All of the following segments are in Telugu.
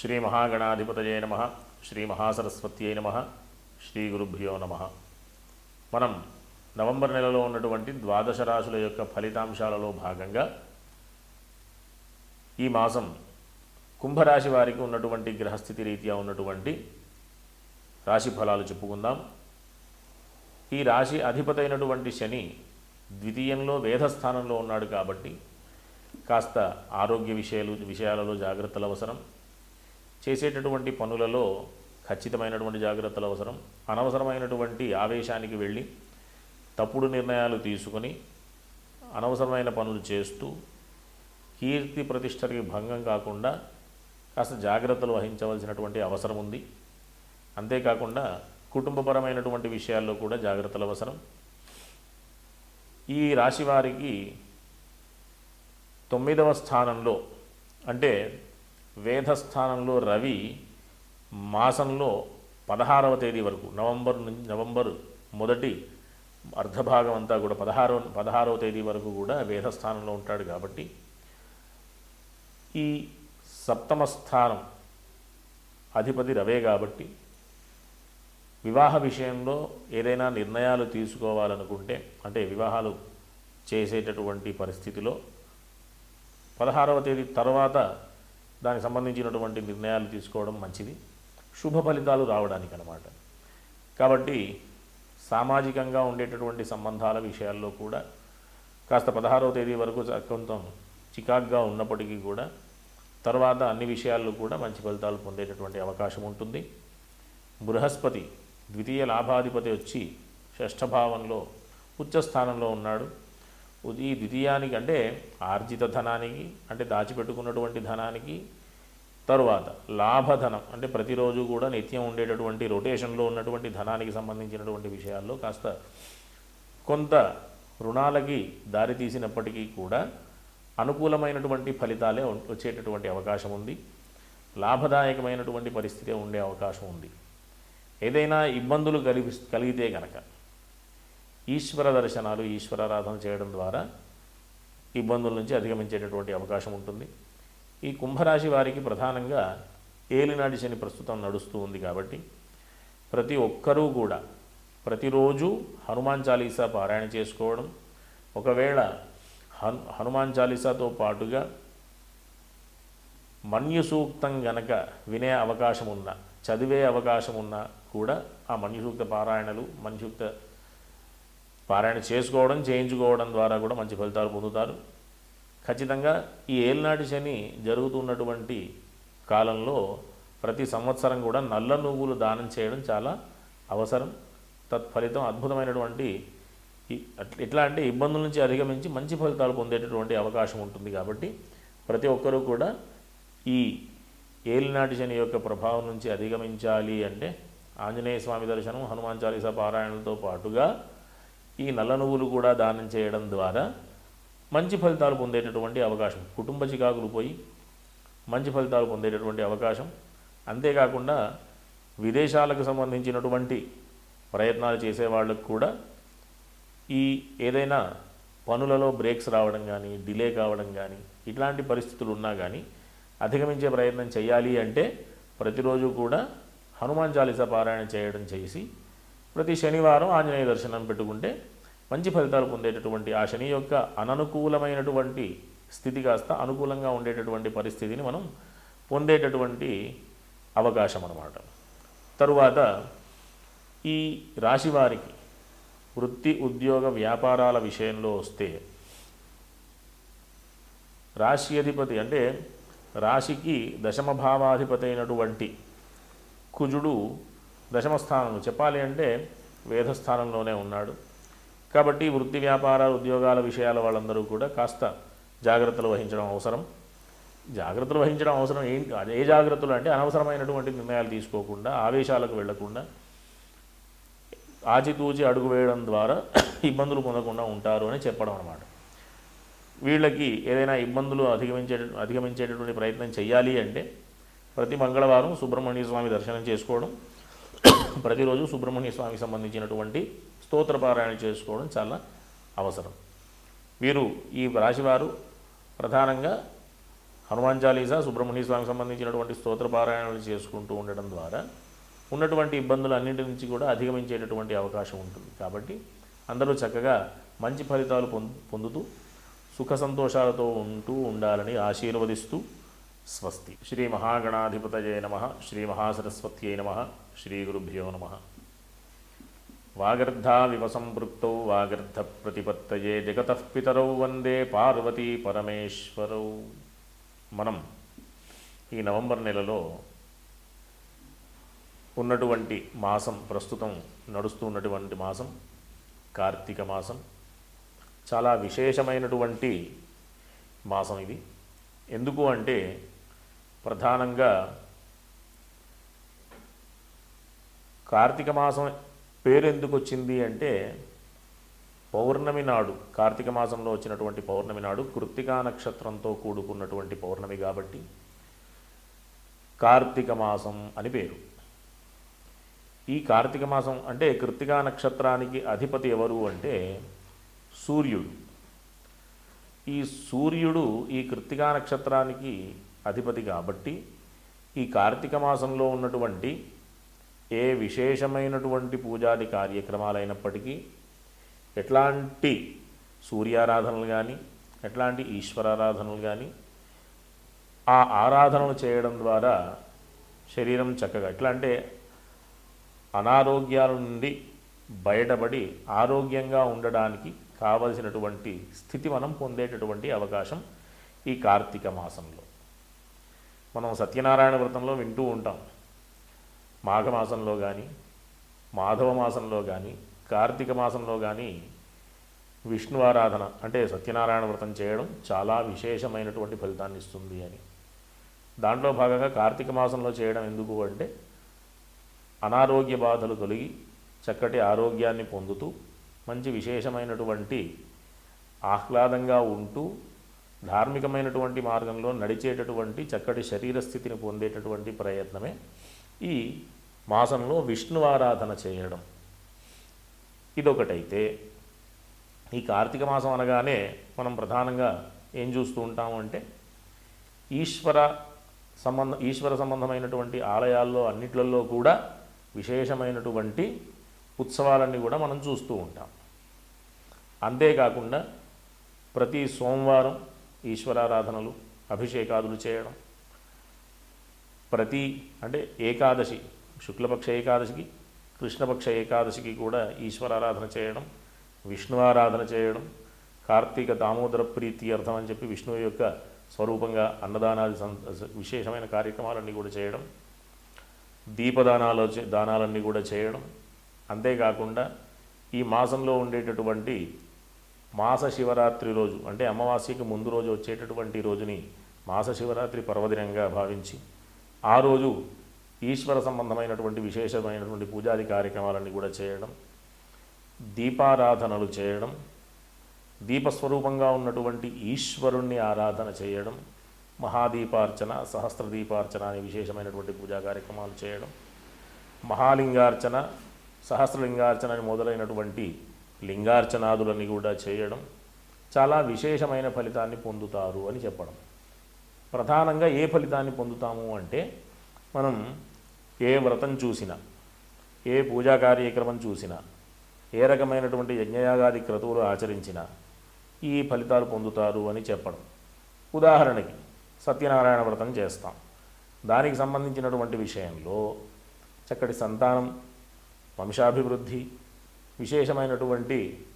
శ్రీ మహాగణాధిపతయే నమ శ్రీ మహాసరస్వత్యై నమ శ్రీ గురుభ్యో నమ. మనం నవంబర్ నెలలో ఉన్నటువంటి ద్వాదశ రాశుల యొక్క ఫలితాంశాలలో భాగంగా ఈ మాసం కుంభరాశి వారికి ఉన్నటువంటి గ్రహస్థితి రీత్యా ఉన్నటువంటి రాశి ఫలాలు చెప్పుకుందాం. ఈ రాశి అధిపతైనటువంటి శని ద్వితీయంలో వేధస్థానంలో ఉన్నాడు కాబట్టి కాస్త ఆరోగ్య విషయాలు విషయాలలో జాగ్రత్తలు అవసరం. చేసేటటువంటి పనులలో ఖచ్చితమైనటువంటి జాగ్రత్తలు అవసరం. అనవసరమైనటువంటి ఆవేశానికి వెళ్ళి తప్పుడు నిర్ణయాలు తీసుకొని అనవసరమైన పనులు చేస్తూ కీర్తి ప్రతిష్టకి భంగం కాకుండా కాస్త జాగ్రత్తలు వహించవలసినటువంటి అవసరం ఉంది. అంతేకాకుండా కుటుంబపరమైనటువంటి విషయాల్లో కూడా జాగ్రత్తలు అవసరం. ఈ రాశి వారికి తొమ్మిదవ స్థానంలో అంటే వేధస్థానంలో రవి మాసంలో పదహారవ తేదీ వరకు నవంబర్ నుంచి నవంబర్ మొదటి అర్ధభాగం అంతా కూడా పదహారవ పదహారవ తేదీ వరకు కూడా వేధస్థానంలో ఉంటాడు కాబట్టి ఈ సప్తమ స్థానం అధిపతి రవే కాబట్టి వివాహ విషయంలో ఏదైనా నిర్ణయాలు తీసుకోవాలనుకుంటే అంటే వివాహాలు చేసేటటువంటి పరిస్థితిలో పదహారవ తేదీ తర్వాత దానికి సంబంధించినటువంటి నిర్ణయాలు తీసుకోవడం మంచిది. శుభ ఫలితాలు రావడానికి అనమాట కాబట్టి సామాజికంగా ఉండేటటువంటి సంబంధాల విషయాల్లో కూడా కాస్త పదహారవ తేదీ వరకు కొంత చికాక్గా ఉన్నప్పటికీ కూడా తర్వాత అన్ని విషయాల్లో కూడా మంచి ఫలితాలు పొందేటటువంటి అవకాశం ఉంటుంది. బృహస్పతి ద్వితీయ లాభాధిపతి వచ్చి షష్ఠభావంలో ఉచ్చస్థానంలో ఉన్నాడు. ఈ ద్వితీయానికి అంటే ఆర్జిత ధనానికి అంటే దాచిపెట్టుకున్నటువంటి ధనానికి. తరువాత లాభధనం అంటే ప్రతిరోజు కూడా నిత్యం ఉండేటటువంటి రొటేషన్లో ఉన్నటువంటి ధనానికి సంబంధించినటువంటి విషయాల్లో కాస్త కొంత రుణాలకి దారి తీసినప్పటికీ కూడా అనుకూలమైనటువంటి ఫలితాలే వచ్చేటటువంటి అవకాశం ఉంది. లాభదాయకమైనటువంటి పరిస్థితి ఉండే అవకాశం ఉంది. ఏదైనా ఇబ్బందులు కలిగి కలిగితే కనుక ఈశ్వర దర్శనాలు ఈశ్వరారాధన చేయడం ద్వారా ఇబ్బందుల నుంచి అధిగమించేటటువంటి అవకాశం ఉంటుంది. ఈ కుంభరాశి వారికి ప్రధానంగా ఏలినాటి శని ప్రస్తుతం నడుస్తూ ఉంది కాబట్టి ప్రతి ఒక్కరూ కూడా ప్రతిరోజు హనుమాన్ చాలీసా పారాయణ చేసుకోవడం ఒకవేళ హను హనుమాన్ చాలీసాతో పాటుగా మన్యు సూక్తం గనక వినే అవకాశం ఉన్నా చదివే అవకాశం ఉన్నా కూడా ఆ మన్యుసూక్త పారాయణలు మన్యుసూక్త పారాయణ చేసుకోవడం చేయించుకోవడం ద్వారా కూడా మంచి ఫలితాలు పొందుతారు. ఖచ్చితంగా ఈ ఏలినాటి శని జరుగుతున్నటువంటి కాలంలో ప్రతి సంవత్సరం కూడా నల్ల నువ్వులు దానం చేయడం చాలా అవసరం. తత్ఫలితం అద్భుతమైనటువంటి ఈ- ఎట్లా అంటే ఇబ్బందుల నుంచి అధిగమించి మంచి ఫలితాలు పొందేటటువంటి అవకాశం ఉంటుంది కాబట్టి ప్రతి ఒక్కరూ కూడా ఈ ఏలినాటి శని యొక్క ప్రభావం నుంచి అధిగమించాలి అంటే ఆంజనేయ స్వామి దర్శనం హనుమాన్ చాలీసా పారాయణలతో పాటుగా ఈ నల్ల నువ్వులు కూడా దానం చేయడం ద్వారా మంచి ఫలితాలు పొందేటటువంటి అవకాశం. కుటుంబ చికాకులు పోయి మంచి ఫలితాలు పొందేటటువంటి అవకాశం. అంతేకాకుండా విదేశాలకు సంబంధించినటువంటి ప్రయత్నాలు చేసే వాళ్ళకు కూడా ఈ ఏదైనా పనులలో బ్రేక్స్ రావడం కానీ డిలే కావడం కానీ ఇట్లాంటి పరిస్థితులు ఉన్నా కానీ అధిగమించే ప్రయత్నం చేయాలి అంటే ప్రతిరోజు కూడా హనుమాన్ చాలీసా పారాయణ చేయడం చేసి ప్రతి శనివారం ఆంజనేయ దర్శనం పెట్టుకుంటే మంచి ఫలితాలు పొందేటటువంటి ఆ శని యొక్క అననుకూలమైనటువంటి స్థితి కాస్త అనుకూలంగా ఉండేటటువంటి పరిస్థితిని మనం పొందేటటువంటి అవకాశం అన్నమాట. తరువాత ఈ రాశి వారికి వృత్తి ఉద్యోగ వ్యాపారాల విషయంలో వస్తే రాశి అధిపతి అంటే రాశికి దశమభావాధిపతి అయినటువంటి కుజుడు దశమ స్థానము చెప్పాలి అంటే వేధస్థానంలోనే ఉన్నాడు. కాబట్టి వృత్తి వ్యాపార ఉద్యోగాల విషయాల వాళ్ళందరూ కూడా కాస్త జాగ్రత్తలు వహించడం అవసరం. జాగ్రత్తలు వహించడం అవసరం ఏంటి ఏ జాగ్రత్తలు అంటే అనవసరమైనటువంటి నిర్ణయాలు తీసుకోకుండా ఆవేశాలకు వెళ్ళకుండా ఆచితూచి అడుగు వేయడం ద్వారా ఇబ్బందులు పొందకుండా ఉంటారు అని చెప్పడం అనమాట వీళ్ళకి ఏదైనా ఇబ్బందులు అధిగమించే అధిగమించేటటువంటి ప్రయత్నం చేయాలి అంటే ప్రతి మంగళవారం సుబ్రహ్మణ్య స్వామి దర్శనం చేసుకోవడం ప్రతిరోజు సుబ్రహ్మణ్య స్వామికి సంబంధించినటువంటి స్తోత్ర పారాయణ చేసుకోవడం చాలా అవసరం. వీరు ఈ రాశివారు ప్రధానంగా హనుమాన్ చాలీసా సుబ్రహ్మణ్య స్వామికి సంబంధించినటువంటి స్తోత్ర పారాయణలు చేసుకుంటూ ఉండడం ద్వారా ఉన్నటువంటి ఇబ్బందులు అన్నింటి నుంచి కూడా అధిగమించేటటువంటి అవకాశం ఉంటుంది. కాబట్టి అందరూ చక్కగా మంచి ఫలితాలు పొందుతూ సుఖ సంతోషాలతో ఉంటూ ఉండాలని ఆశీర్వదిస్తూ స్వస్తి. శ్రీ మహాగణాధిపతయే నమ శ్రీ మహాసరస్వత్యై నమ శ్రీ గురుభ్యో నమ. వాగర్ధావివ సంపృక్తౌ వాగర్ధ ప్రతిపత్తయే జగత పితరౌ వందే పార్వతీ పరమేశ్వరౌ. మనం ఈ నవంబర్ నెలలో ఉన్నటువంటి మాసం ప్రస్తుతం నడుస్తూ ఉన్నటువంటి మాసం కార్తీక మాసం చాలా విశేషమైనటువంటి మాసం ఇది. ఎందుకు అంటే ప్రధానంగా కార్తీక మాసం పేరు ఎందుకు వచ్చింది అంటే పౌర్ణమి నాడు కార్తీక మాసంలో వచ్చినటువంటి పౌర్ణమి నాడు కృత్తికా నక్షత్రంతో కూడుకున్నటువంటి పౌర్ణమి కాబట్టి కార్తీక మాసం అని పేరు. ఈ కార్తీక మాసం అంటే కృత్తికా నక్షత్రానికి అధిపతి ఎవరు అంటే సూర్యుడు. ఈ సూర్యుడు ఈ కృత్తికా నక్షత్రానికి అధిపతి కాబట్టి ఈ కార్తీక మాసంలో ఉన్నటువంటి ఏ విశేషమైనటువంటి పూజాది కార్యక్రమాలైనప్పటికీ ఎట్లాంటి సూర్యారాధనలు కానీ ఎట్లాంటి ఈశ్వరారాధనలు కానీ ఆ ఆరాధనలు చేయడం ద్వారా శరీరం చక్కగా ఎట్లా అంటే అనారోగ్యాల నుండి బయటపడి ఆరోగ్యంగా ఉండడానికి కావలసినటువంటి స్థితి మనం పొందేటటువంటి అవకాశం ఈ కార్తీక మాసంలో. మనం సత్యనారాయణ వ్రతంలో వింటూ ఉంటాం. మాఘమాసంలో కానీ మాధవ మాసంలో కానీ కార్తీక మాసంలో కానీ విష్ణు ఆరాధన అంటే సత్యనారాయణ వ్రతం చేయడం చాలా విశేషమైనటువంటి ఫలితాన్ని ఇస్తుంది అని. దాంట్లో భాగంగా కార్తీక మాసంలో చేయడం ఎందుకు అంటే అనారోగ్య బాధలు తొలగి చక్కటి ఆరోగ్యాన్ని పొందుతూ మంచి విశేషమైనటువంటి ఆహ్లాదంగా ఉంటూ ధార్మికమైనటువంటి మార్గంలో నడిచేటటువంటి చక్కటి శరీర స్థితిని పొందేటటువంటి ప్రయత్నమే ఈ మాసంలో విష్ణు ఆరాధన చేయడం. ఇదొకటైతే ఈ కార్తీక మాసం అనగానే మనం ప్రధానంగా ఏం చూస్తూ ఉంటాము అంటే ఈశ్వర సంబంధ ఈశ్వర సంబంధమైనటువంటి ఆలయాల్లో అన్నిట్లలో కూడా విశేషమైనటువంటి ఉత్సవాలన్నీ కూడా మనం చూస్తూ ఉంటాం. అంతేకాకుండా ప్రతి సోమవారం ఈశ్వరారాధనలు అభిషేకాదులు చేయడం. ప్రతి అంటే ఏకాదశి శుక్లపక్ష ఏకాదశికి కృష్ణపక్ష ఏకాదశికి కూడా ఈశ్వరారాధన చేయడం విష్ణు ఆరాధన చేయడం కార్తీక దామోదర ప్రీతి అర్థం అని చెప్పి విష్ణువు యొక్క స్వరూపంగా అన్నదానాది విశేషమైన కార్యక్రమాలన్నీ కూడా చేయడం దీపదానాలు దానాలన్నీ కూడా చేయడం. అంతేకాకుండా ఈ మాసంలో ఉండేటటువంటి మాస శివరాత్రి రోజు అంటే అమావాస్యకి ముందు రోజు వచ్చేటటువంటి రోజుని మాస శివరాత్రి పర్వదినంగా భావించి ఆ రోజు ఈశ్వర సంబంధమైనటువంటి విశేషమైనటువంటి పూజాది కార్యక్రమాలన్నీ కూడా చేయడం దీపారాధనలు చేయడం దీపస్వరూపంగా ఉన్నటువంటి ఈశ్వరుణ్ణి ఆరాధన చేయడం మహాదీపార్చన సహస్ర దీపార్చన అనే విశేషమైనటువంటి పూజా కార్యక్రమాలు చేయడం మహాలింగార్చన సహస్రలింగార్చన అని మొదలైనటువంటి లింగార్చనాదులని కూడా చేయడం చాలా విశేషమైన ఫలితాన్ని పొందుతారు అని చెప్పడం. ప్రధానంగా ఏ ఫలితాన్ని పొందుతాము అంటే మనం ఏ వ్రతం చూసినా ఏ పూజా కార్యక్రమం చూసినా ఏ రకమైనటువంటి యజ్ఞయాగాది క్రతువులు ఆచరించినా ఈ ఫలితాలు పొందుతారు అని చెప్పడం. ఉదాహరణకి సత్యనారాయణ వ్రతం చేస్తాం. దానికి సంబంధించినటువంటి విషయంలో చక్కటి సంతానం వంశాభివృద్ధి విశేషమైనటువంటి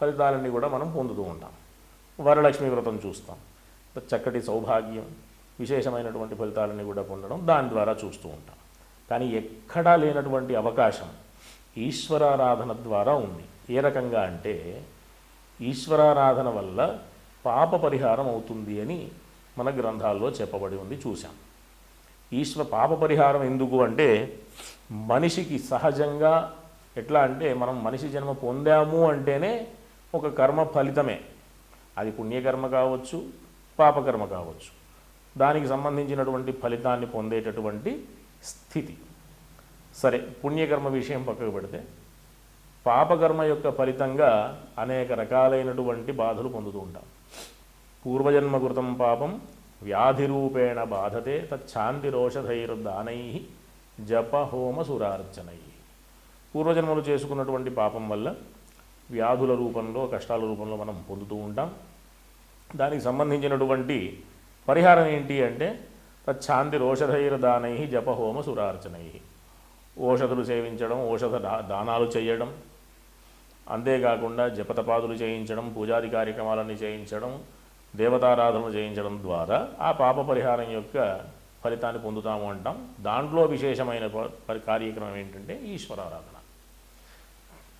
ఫలితాలన్నీ కూడా మనం పొందుతూ ఉంటాం. వరలక్ష్మి వ్రతం చూస్తాం. చక్కటి సౌభాగ్యం విశేషమైనటువంటి ఫలితాలన్నీ కూడా పొందడం దాని ద్వారా చూస్తూ ఉంటాం. కానీ ఎక్కడా లేనటువంటి అవకాశం ఈశ్వరారాధన ద్వారా ఉంది. ఏ రకంగా అంటే ఈశ్వరారాధన వల్ల పాప పరిహారం అవుతుంది అని మన గ్రంథాల్లో చెప్పబడి ఉంది చూశాం. ఈశ్వర పాప పరిహారం ఎందుకు అంటే మనిషికి సహజంగా ఎట్లా అంటే మనం మనిషి జన్మ పొందాము అంటేనే ఒక కర్మ ఫలితమే. అది పుణ్యకర్మ కావచ్చు పాపకర్మ కావచ్చు. దానికి సంబంధించినటువంటి ఫలితాన్ని పొందేటటువంటి స్థితి. సరే పుణ్యకర్మ విషయం పక్కకు పెడితే పాపకర్మ యొక్క ఫలితంగా అనేక రకాలైనటువంటి బాధలు పొందుతూ ఉంటాం. పూర్వజన్మ కృతం పాపం వ్యాధిరూపేణ బాధతే తచ్ఛాంతిరోషధైర్దానై జప హోమ సురార్చనై పూర్వజన్మలు చేసుకున్నటువంటి పాపం వల్ల వ్యాధుల రూపంలో కష్టాల రూపంలో మనం పొందుతూ ఉంటాం. దానికి సంబంధించినటువంటి పరిహారం ఏంటి అంటే తచ్చాంతి రోషధైర్దానై జపహోమ సురార్చనై. ఓషధులు సేవించడం ఓషధ దానాలు చేయడం అంతేకాకుండా జపతపాదులు చేయించడం పూజాది కార్యక్రమాలన్నీ చేయించడం దేవతారాధనలు చేయించడం ద్వారా ఆ పాప పరిహారం యొక్క ఫలితాన్ని పొందుతాము అంటాం. దాంట్లో విశేషమైన ప- పరి కార్యక్రమం ఏంటంటే ఈశ్వరారాధన.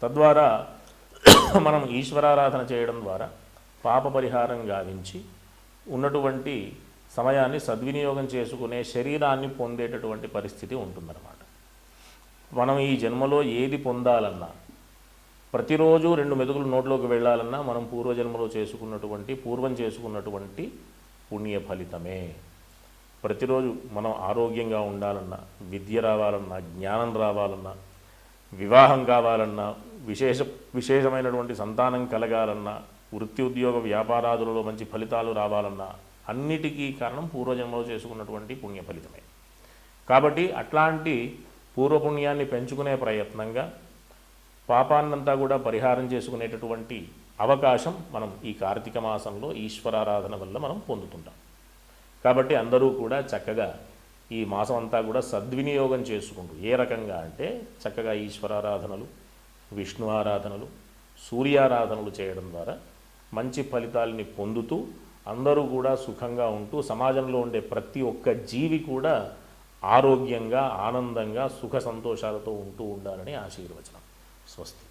తద్వారా మనం ఈశ్వరారాధన చేయడం ద్వారా పాప పరిహారం గావించి ఉన్నటువంటి సమయాన్ని సద్వినియోగం చేసుకునే శరీరాన్ని పొందేటటువంటి పరిస్థితి ఉంటుందన్నమాట. మనం ఈ జన్మలో ఏది పొందాలన్నా ప్రతిరోజు రెండు మెతుకులు నోట్లోకి వెళ్ళాలన్నా మనం పూర్వజన్మలో చేసుకున్నటువంటి పూర్వం చేసుకున్నటువంటి పుణ్య ఫలితమే. ప్రతిరోజు మనం ఆరోగ్యంగా ఉండాలన్నా విద్య రావాలన్నా జ్ఞానం రావాలన్నా వివాహం కావాలన్నా విశేష విశేషమైనటువంటి సంతానం కలగాలన్నా వృత్తి ఉద్యోగ వ్యాపారాదులలో మంచి ఫలితాలు రావాలన్నా అన్నిటికీ కారణం పూర్వజన్మలో చేసుకున్నటువంటి పుణ్య ఫలితమే. కాబట్టి అట్లాంటి పూర్వపుణ్యాన్ని పెంచుకునే ప్రయత్నంగా పాపాన్నంతా కూడా పరిహారం చేసుకునేటటువంటి అవకాశం మనం ఈ కార్తీక మాసంలో ఈశ్వరారాధన వల్ల మనం పొందుతుంటాం. కాబట్టి అందరూ కూడా చక్కగా ఈ మాసం అంతా కూడా సద్వినియోగం చేసుకుంటూ ఏ రకంగా అంటే చక్కగా ఈశ్వరారాధనలు విష్ణు ఆరాధనలు సూర్యారాధనలు చేయడం ద్వారా మంచి ఫలితాలని పొందుతూ అందరూ కూడా సుఖంగా ఉంటూ సమాజంలో ఉండే ప్రతి ఒక్క జీవి కూడా ఆరోగ్యంగా ఆనందంగా సుఖ సంతోషాలతో ఉంటూ ఉండాలని ఆశీర్వచనం. స్వస్తి.